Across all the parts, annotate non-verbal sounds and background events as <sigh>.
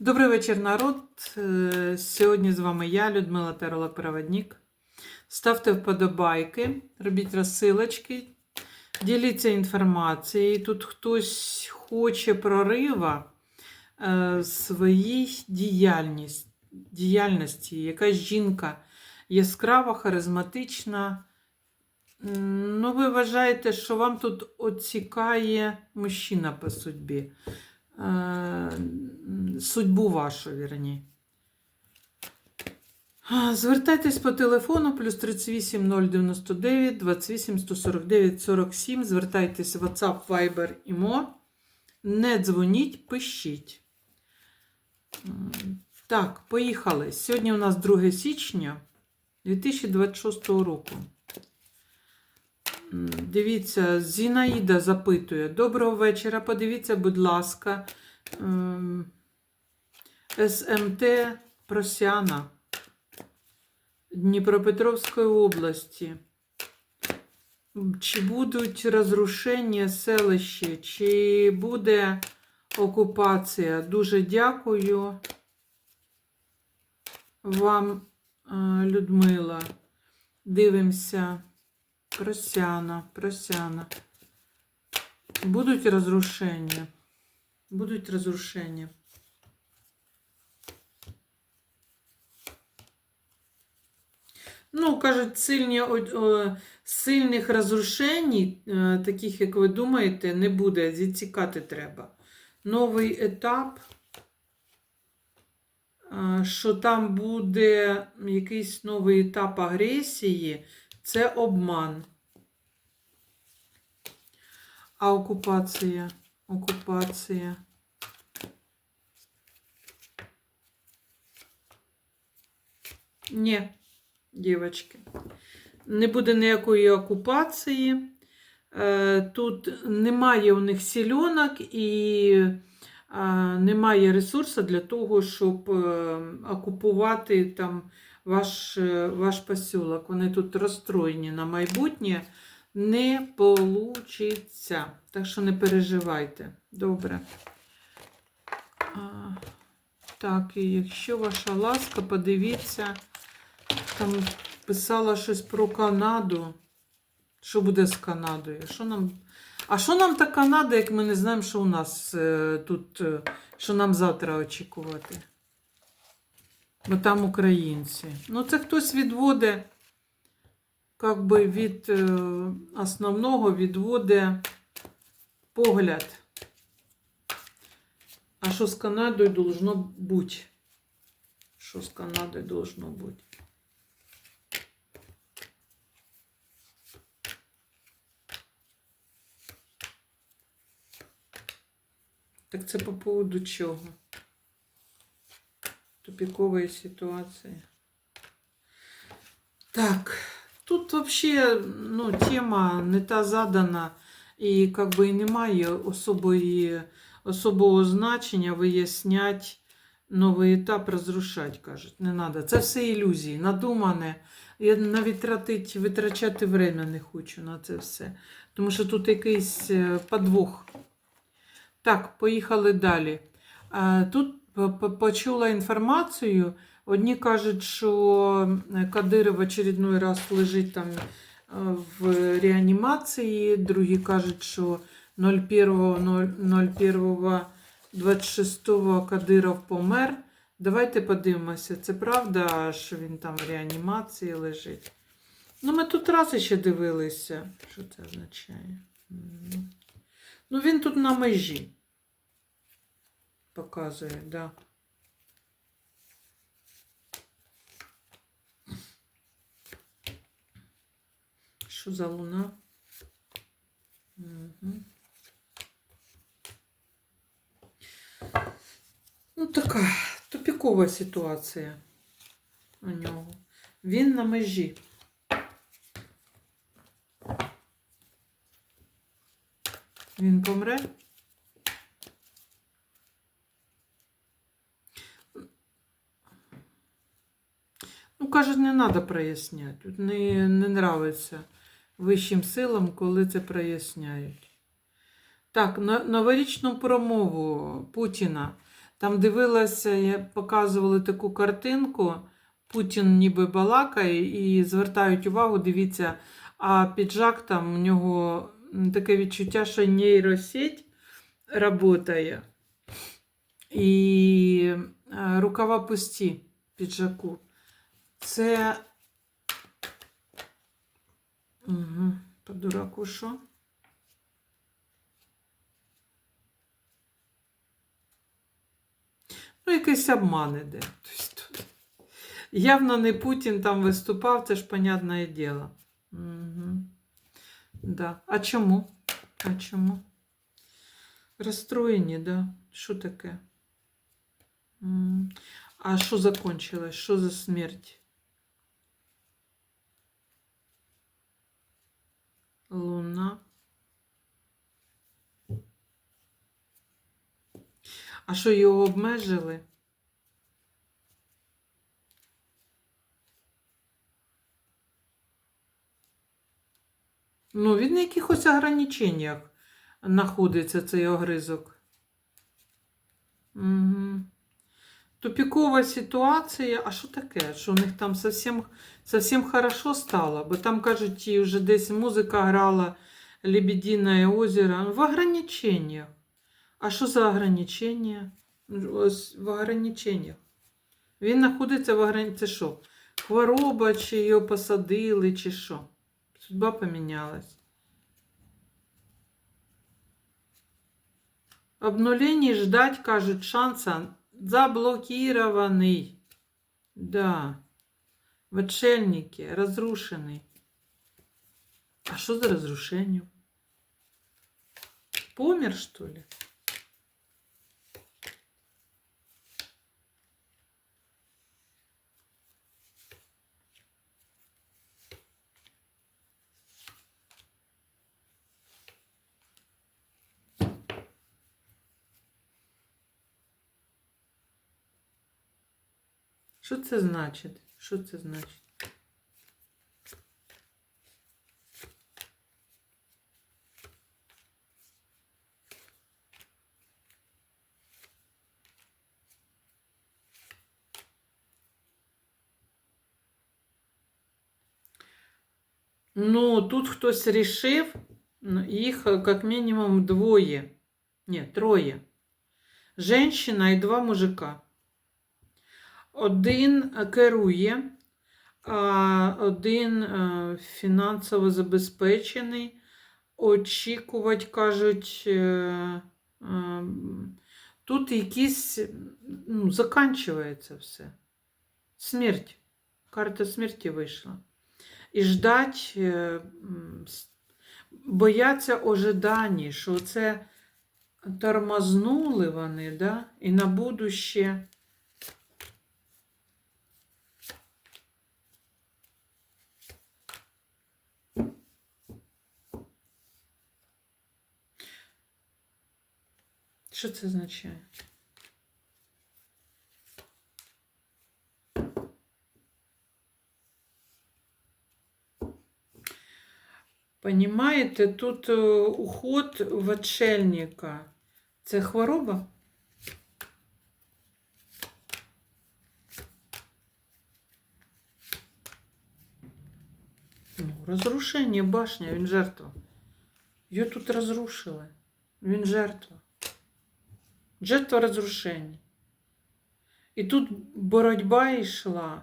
Добрий вечір, народ. Е, Сьогодні з вами я, Людмила Теролог Проводник. Ставте вподобайки, робіть розсилочки, діліться інформацією. Тут хтось хоче прорива е, своїй діяльність, діяльності. Якась жінка яскрава, харизматична. Ну, ви вважаєте, що вам тут оцікає мужчина по судьбі. Е, судьбу вашу, вірні. Звертайтесь по телефону плюс 38 099 28 149 47. Звертайтесь в WhatsApp, Viber, IMO. Не дзвоніть, пишіть. Так, поїхали. Сьогодні у нас 2 січня 2026 року. Дивіться, Зінаїда запитує. Доброго вечора. Подивіться, будь ласка, ем, СМТ Просяна Дніпропетровської області. Чи будуть розрушення селища, чи буде окупація? Дуже дякую вам, е, Людмила. Дивимося. Просяна, просяна. Будуть розрушення. Будуть розрушення. Ну, кажуть, сильні, сильних розрушень, е, таких, як ви думаєте, не буде. Зіцікати треба. Новий етап, е, що там буде якийсь новий етап агресії, це обман. А окупація? Окупація. Ні, дівчатки. Не буде ніякої окупації. Е, Тут немає у них сільонок і е, немає ресурсу для того, щоб е, окупувати там ваш, е, ваш посілок. Вони тут розстроєні на майбутнє. Не получиться. Так що не переживайте. Добре. А, так, і якщо ваша ласка, подивіться, там писала щось про Канаду. Що буде з Канадою? Що нам... А що нам та Канада, як ми не знаємо, що у нас е, тут, е, що нам завтра очікувати? Бо там українці. Ну, це хтось відводить, як би від е, основного відводить погляд. А що з Канадою должно бути? Що з Канадою должно бути? Так це по поводу чого? Тупікової ситуації. Так, тут вообще, ну, тема не та задана, і как би і немає особої, особого значення вияснять новий етап, розрушать, кажуть. Не треба. Це все ілюзії, надумане. Я навіть тратить, витрачати время не хочу на це все. Тому що тут якийсь е, подвох. Так, поїхали далі. Тут почула інформацію. Одні кажуть, що Кадиров в очередной раз лежить там е, в реанімації, другі кажуть, що 01.01.26 Кадиров помер. Давайте подивимося, це правда, що він там в реанімації лежить. Ну, ми тут раз ще дивилися, що це означає. Ну, він тут на межі. Показує, да. Що за луна? Угу. Ну, така тупікова ситуація у нього. Він на межі. Він помре? Ну, кажуть, не треба проясняти. Тут не, не нравиться вищим силам, коли це проясняють. Так, на, новорічну промову Путіна. Там дивилася, я- показували таку картинку. Путін ніби балакає і звертають увагу, дивіться, а піджак там у нього таке відчуття, що нейросеть працює. І е, рукава пусті піджаку. Це. Угу. По дураку що? Ну, якийсь обман іде. Тобто, явно не Путін там виступав, це ж понятне діло. Угу. Да. А чому? А чому? Розстроєні, да. Що таке? А що закончилось? Що за смерть? Луна. А що його обмежили? Ну, він на якихось ограниченнях знаходиться цей огризок. Угу. Тупікова ситуація. А що таке? Що у них там совсем, совсем хорошо стало? Бо там, кажуть, і вже десь музика грала Лебедине озеро. В ограниченнях. А що за ограничення? В ограниченнях. Він знаходиться в ограниченнях. Це що? Хвороба, чи його посадили, чи що? Судьба помінялась. Обнуление ждать, кажуть, шанса заблокированный. Да. В отшельнике, разрушенный. А что за разрушение? Помер, что ли? Що це значить? Що це значить? Ну, тут хтось рішив, ну, їх е, як мінімум двоє. Ні, троє. Женщина і два мужика. Один е, керує, а один е, фінансово забезпечений. Очікувати, кажуть, е, тут якісь, ну, заканчується все. Смерть. Карта смерті вийшла. І ждать, бояться ожидані, що це тормознули вони, да? і на будуще. Що це означає? Понімаєте, тут е, уход в отшельника. Це хвороба? Ну, розрушення башня, він жертва. Його тут розрушили. Він жертва. Жертва розрушення. І тут боротьба йшла.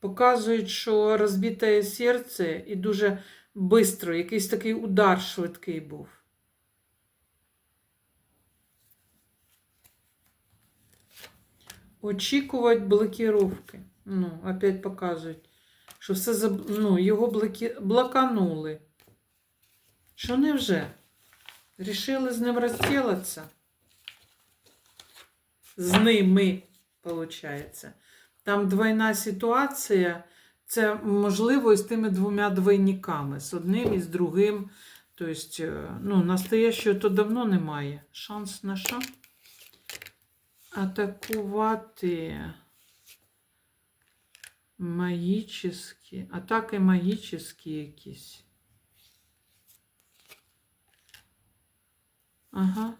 Показують, що розбите серце і дуже швидко, якийсь такий удар швидкий був. Очікувати блокировки. Ну, опять показують, що все ну, його блоканули. Що не вже? Рішили з ним розділитися? З ними, виходить. Там двойна ситуація. Це можливо і з тими двома двойниками, з одним і з другим. Тобто, е, ну, настоящого то давно немає. Шанс на що? Атакувати магічні, атаки магічні якісь. Ага.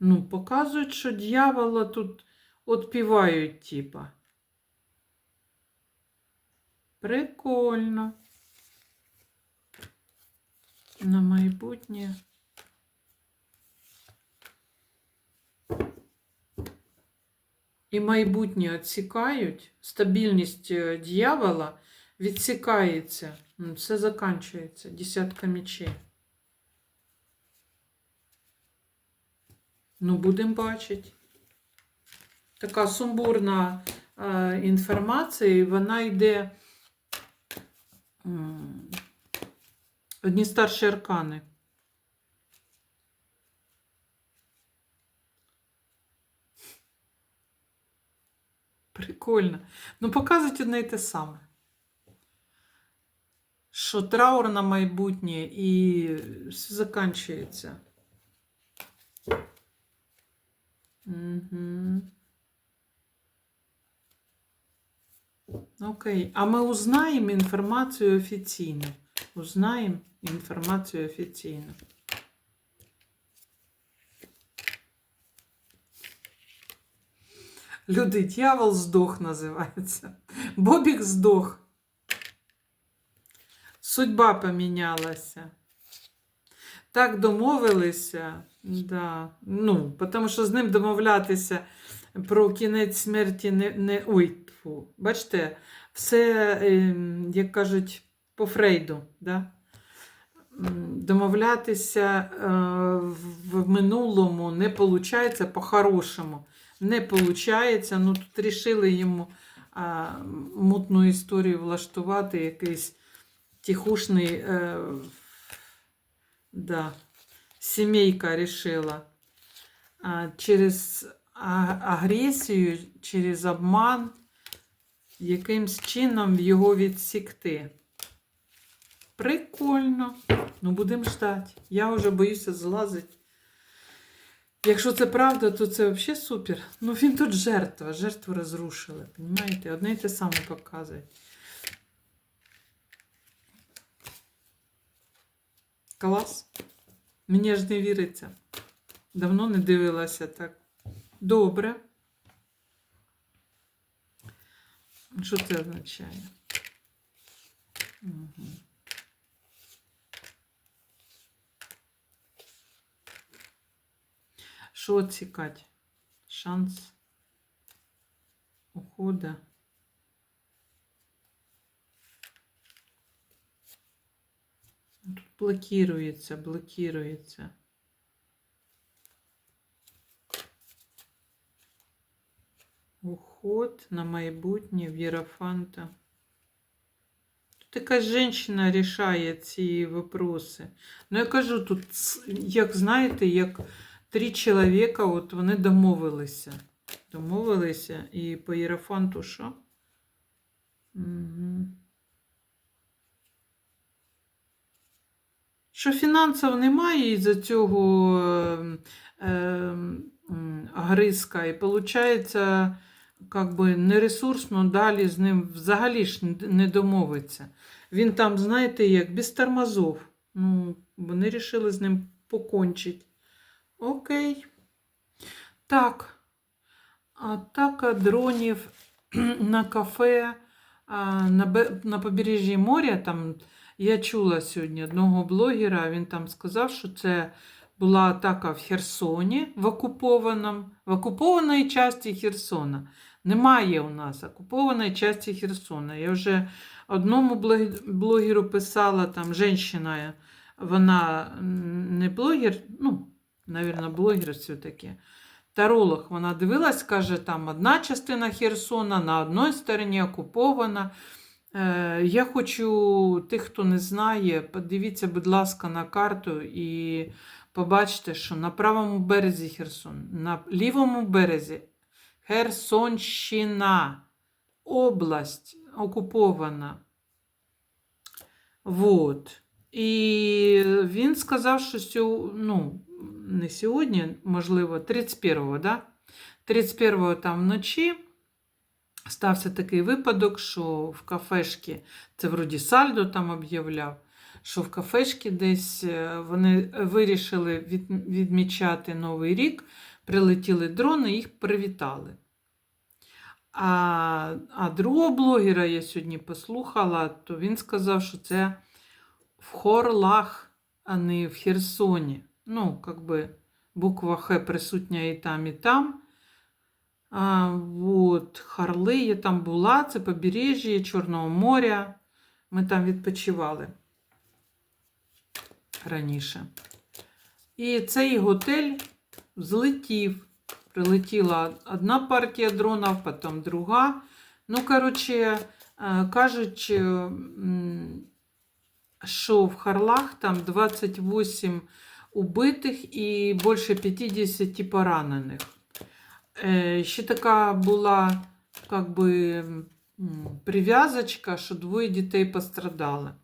Ну, показують, що дьявола тут отпівають, типа. Прикольно. На майбутнє. І майбутнє відсікають, стабільність е, дьявола відсікається. Ну, Все закінчується. Десятка мечей. Ну, будемо бачити. Така сумбурна е, інформація, і вона йде одні старші аркани. Прикольно. Ну, показують одне і те саме. Що траур на майбутнє і все закінчується. Угу. Окей. А ми узнаємо інформацію офіційно. Узнаємо інформацію офіційно. Люди, дьявол здох називається. Бобік здох. Судьба помінялася. Так домовилися. Да. Ну, тому що з ним домовлятися про кінець смерті не. не... Ой, тьфу. Бачите, все, ем, як кажуть, по Фрейду. Да? Домовлятися е, в минулому не виходить по-хорошому. Не виходить. Ну, тут рішили йому мутну історію влаштувати, якийсь тихушний. Да, сімейка рішила. Через агресію, через обман, якимсь чином його відсікти. Прикольно. Ну, будемо ждати. Я вже боюся злазити. Якщо це правда, то це взагалі супер. Ну, він тут жертва, жертву розрушили. Понимаєте? Одне і те саме показує. Клас. Мені ж не віриться. Давно не дивилася так. Добре. Що це означає? Угу. Що цікать? Шанс ухода. Блокирується, блокирується. Уход на майбутнє в Єрофанта. Тут якась жінка рішає ці вопроси. Ну, я кажу, тут, як знаєте, як три чоловіка, от вони домовилися. Домовилися і по Єрофанту що? Угу. Що фінансів немає із-за цього е, е, м, агриска, і виходить, как би нересурсно далі з ним взагалі ж не- домовиться. Він там, знаєте, як без тормозов. Ну, вони вирішили з ним покончити. Окей. Так. Атака дронів <clears throat> на кафе на побережжі моря. Там я чула сьогодні одного блогера, він там сказав, що це була атака в Херсоні, в окупованому, в окупованій часті Херсона. Немає у нас окупованої часті Херсона. Я вже одному блогеру писала, там жінка, вона не блогер, ну, мабуть, блогер все-таки. Таролог, вона дивилась, каже, там одна частина Херсона на одній стороні окупована. Е, я хочу тих, хто не знає, подивіться, будь ласка, на карту і побачите, що на правому березі Херсон, на лівому березі Херсонщина, область окупована. Вот. І він сказав, що сьо- ну, не сьогодні, можливо, 31-го, да? 31-го там вночі стався такий випадок, що в кафешці, це вроді Сальдо там об'являв, що в кафешки десь е, вони вирішили відмічати Новий рік, прилетіли дрони, їх привітали. А, а другого блогера я сьогодні послухала, то він сказав, що це в Хорлах, а не в Херсоні. Ну, как би буква Х присутня і там, і там. А, вот, Харли, я там була, це побережжя Чорного моря. Ми там відпочивали раніше. І цей готель злетів. Прилетіла одна партія дронів, потім друга. Ну, коротше, е, кажуть, е, що в Харлах там 28 убитих і більше 50 поранених. Е, Ще така була как би, прив'язочка, що двоє дітей пострадали.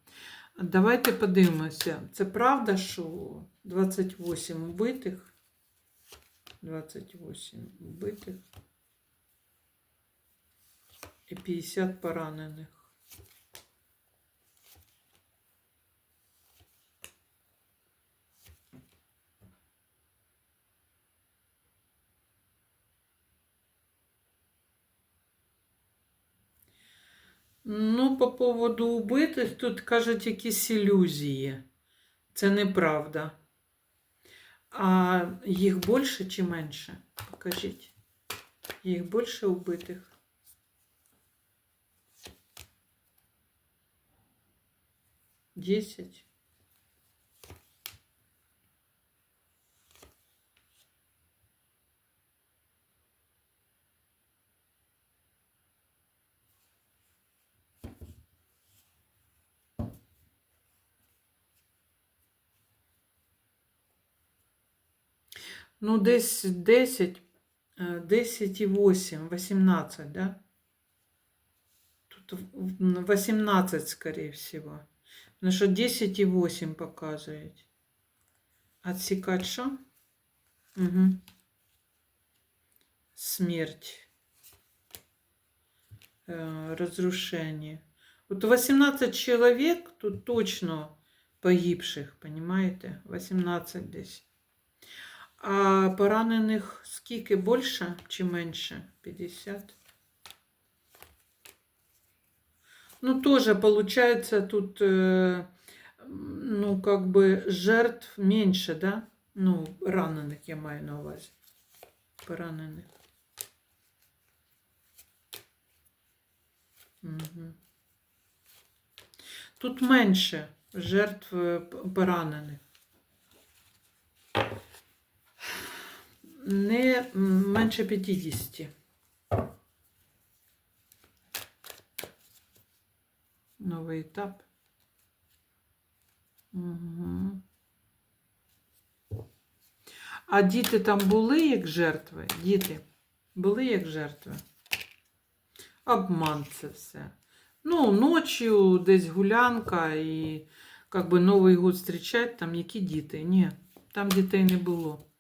Давайте подивимося. Це правда, що 28 убитих? 28 убитих і 50 поранених. Ну, по поводу убитих, тут кажуть якісь ілюзії. Це неправда. А їх більше чи менше? Покажіть. Їх більше убитих. Десять. Ну, десь 10, е, 10 і 8, 18, да? Тут в- в- 18, скорее всего. Потому что 10 і 8 показують. Отсекать що? Угу. Смерть. Э, разрушение. Вот 18 человек тут точно погибших, понимаете? 18 десь. А поранених скільки більше чи менше? 50. Ну, тоже получается тут, э, ну, как бы жертв меньше, да? Ну, ранених я маю на увазі. Поранених. Угу. Тут менше жертв е, поранених. Не менше 50. Новий етап. Угу. А діти там були як жертви? Діти були як жертви? Обман це все. Ну, ночі десь гулянка і как би Новий год зустрічать, там які діти? Ні, там дітей не було.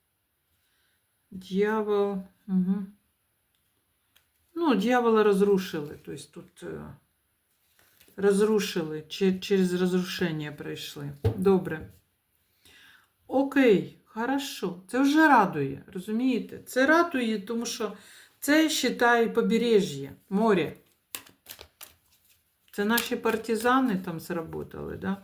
Дьявол. Угу. Ну, дьявола разрушили. То есть тут е, розрушили, че- через розрушення пройшли. Добре. Окей, хорошо. Це вже радує, розумієте? Це радує, тому що це, считай, побережжя, море. Це наші партизани там сработали, да?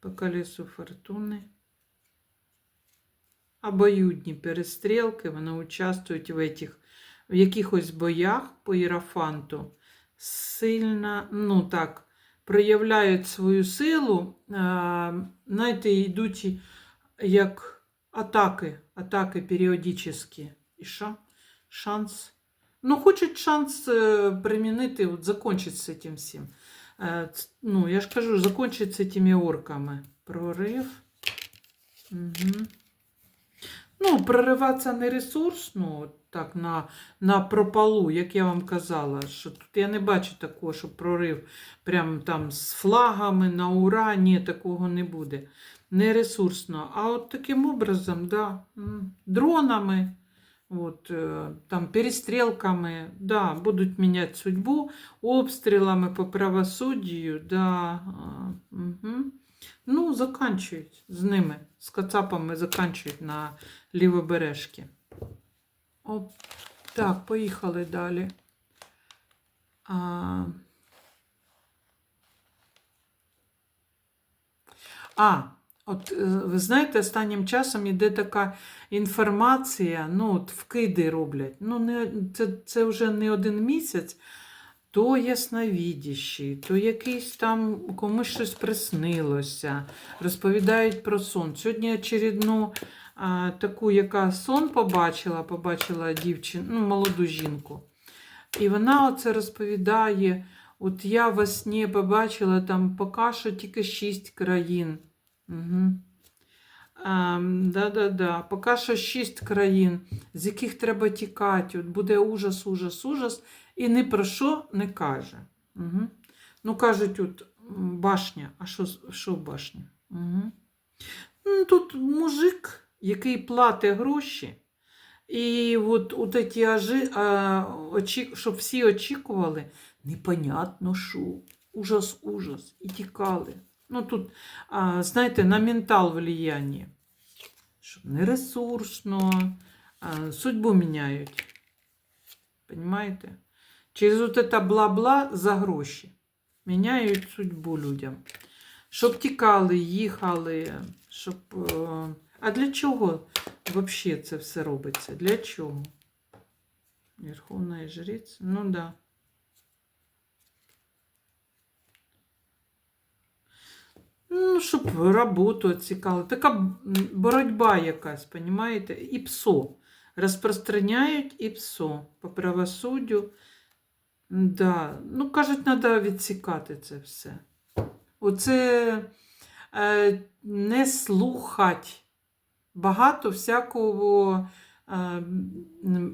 По колесу фортуни. Обоюдні перестрілки, вони участвують в, этих, в якихось боях по Єрафанту. Сильно, ну так, проявляють свою силу, знаєте, йдуть як атаки, атаки періодичні. І що? Шанс. Ну, хочуть шанс е, примінити, от, закончити з цим всім. Е, Ну, я ж кажу, закончить з цими орками. Прорив. Угу. Ну, прориватися не ресурс, ну, так, на, на пропалу, як я вам казала, що тут я не бачу такого, що прорив прям там з флагами на ура, ні, такого не буде. Не ресурсно. А от таким образом, да, дронами, от, е, там, перестрілками, да, будуть міняти судьбу, обстрілами по правосуддю, да, угу. ну, заканчують з ними, з кацапами заканчують на лівобережки. Оп. Так, поїхали далі. А, а от е, ви знаєте, останнім часом іде така інформація, ну, от вкиди роблять. Ну, не, це, це вже не один місяць, то ясновідящий, то якийсь там комусь щось приснилося, розповідають про сон. Сьогодні очередну а, таку, яка сон побачила, побачила дівчину, ну, молоду жінку. І вона оце розповідає. От я во сні побачила там поки що тільки шість країн. Угу. Ем, да-да-да. Поки що шість країн, з яких треба тікати. От буде ужас, ужас, ужас. І ні про що не каже. Угу. Ну, кажуть, от башня. А що, що башня? Угу. Ну, тут мужик, який платить гроші. І от, от ці ажи, а, очі, щоб всі очікували, непонятно що. Ужас, ужас. І тікали. Ну тут, знаєте, на ментал влияння. Щоб не ресурсно, а, судьбу міняють. Понимаєте? Через от это бла-бла за гроші. Міняють судьбу людям. Щоб тікали, їхали, щоб. е, А для чого взагалі це все робиться? Для чого? Верховна жриця? Ну так. Да. Ну, щоб роботу цікаво. Така боротьба якась, понімаєте? І ПСО. Розпространяють і ПСО по правосуддю. Да. Ну, кажуть, треба відсікати це все. Оце е, не слухать. Багато всякого, е,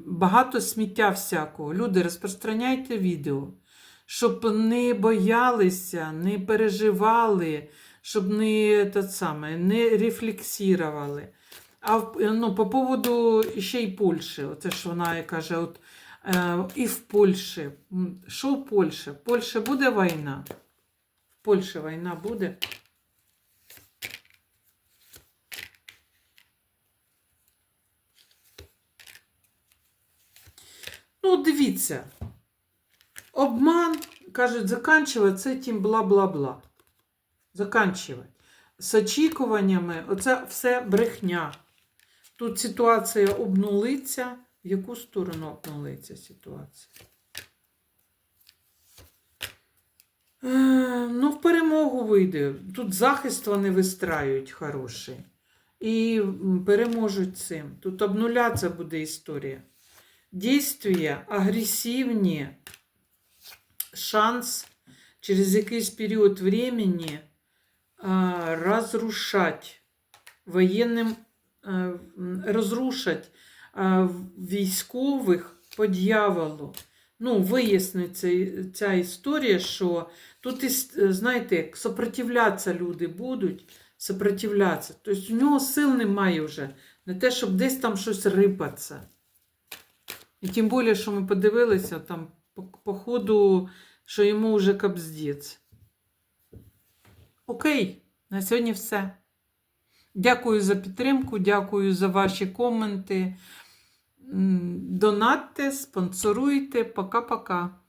багато сміття всякого. Люди, розпространяйте відео, щоб не боялися, не переживали, щоб не, те саме, не рефлексували. А ну, по поводу ще й Польщі, оце ж вона і каже, от, е, і в Польщі. Що в Польщі? В Польщі буде війна? В Польщі війна буде? Ну, дивіться. Обман, кажуть, заканчувати з цим бла-бла-бла. Заканчувати. З очікуваннями, оце все брехня. Тут ситуація обнулиться. В яку сторону обнулиться ситуація? Е, ну, в перемогу вийде. Тут захист вони вистраюють хороший. І переможуть цим. Тут обнуляться буде історія. Дійствія агресивні, шанс через якийсь період времени розрушать воєнним, а, розрушать військових по дьяволу. Ну, виясниться ця історія, що тут, знаєте, сопротивлятися люди будуть, сопротивлятися. Тобто у нього сил немає вже. Не те, щоб десь там щось рипатися. І тим більше, що ми подивилися там по, по ходу, що йому вже капздець. Окей, на сьогодні все. Дякую за підтримку, дякую за ваші коменти. Донатте, спонсоруйте. Пока-пока.